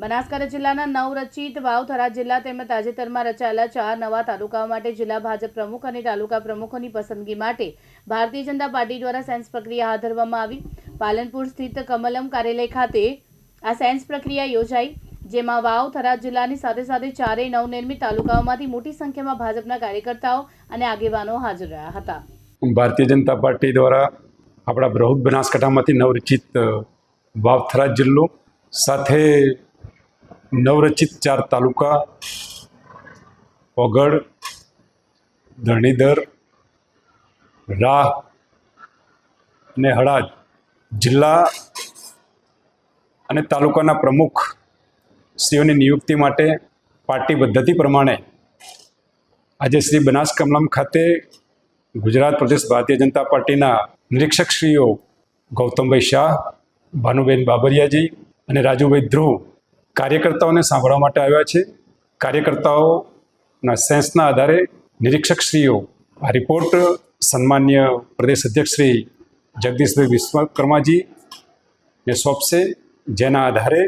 બનાસકાંઠા જિલ્લાના નવરચિત વાવથરા જિલ્લા તેમજ તાજેતરમાં રચાયેલા ચાર નવા તાલુકાઓ માટે જિલ્લા ભાજપ પ્રમુખ અને તાલુકા પ્રમુખોની પસંદગી માટે ભારતીય જનતા પાર્ટી દ્વારા સેન્સ પ્રક્રિયા હાથ ધરવામાં આવી. પાલનપુર સ્થિત કમલમ કાર્યાલય ખાતે આ સેન્સ પ્રક્રિયા યોજાઈ, જેમાં વાવ થરા જિલ્લાની સાથે સાથે ચારેય નવનિર્મિત તાલુકાઓમાંથી મોટી સંખ્યામાં ભાજપના કાર્યકર્તાઓ અને આગેવાનો હાજર રહ્યા હતા. ભારતીય જનતા પાર્ટી દ્વારા આપણા બૃહદ બનાસકાંઠામાંથી નવરચિત વાવથરા જિલ્લો સાથે નવરચિત ચાર તાલુકા, ઓગળ ધરણીધર રાહ અને હળાદ જિલ્લા અને તાલુકાના પ્રમુખ શ્રીઓની નિયુક્તિ માટે પાર્ટી પદ્ધતિ પ્રમાણે આજે શ્રી બનાસ કમલમ ખાતે ગુજરાત પ્રદેશ ભારતીય જનતા પાર્ટીના નિરીક્ષકશ્રીઓ ગૌતમભાઈ શાહ, ભાનુબેન બાબરિયાજી અને રાજુભાઈ ધ્રુવ કાર્યકર્તાઓને સાંભળવા માટે આવ્યા છે. કાર્યકર્તાઓના સેન્સના આધારે નિરીક્ષકશ્રીઓ, આ રિપોર્ટ સન્માન્ય પ્રદેશ અધ્યક્ષ શ્રી જગદીશભાઈ વિશ્વકર્માજી ને સોંપશે. જેના આધારે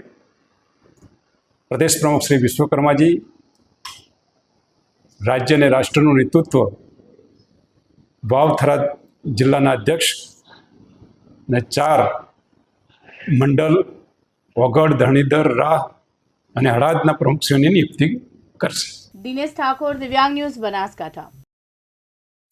પ્રદેશ પ્રમુખ શ્રી વિશ્વકર્માજી રાજ્ય અને રાષ્ટ્રનું નેતૃત્વ વાવ થરાદ જિલ્લાના અધ્યક્ષ ને ચાર મંડળ, વગડ, ધણીધર, રાહ અને હળાદના પ્રમુખશ્રીઓની નિયુક્તિ કરશે. દિનેશ ઠાકોર દિવ્યાંગ ન્યૂઝ બનાસકાંઠા.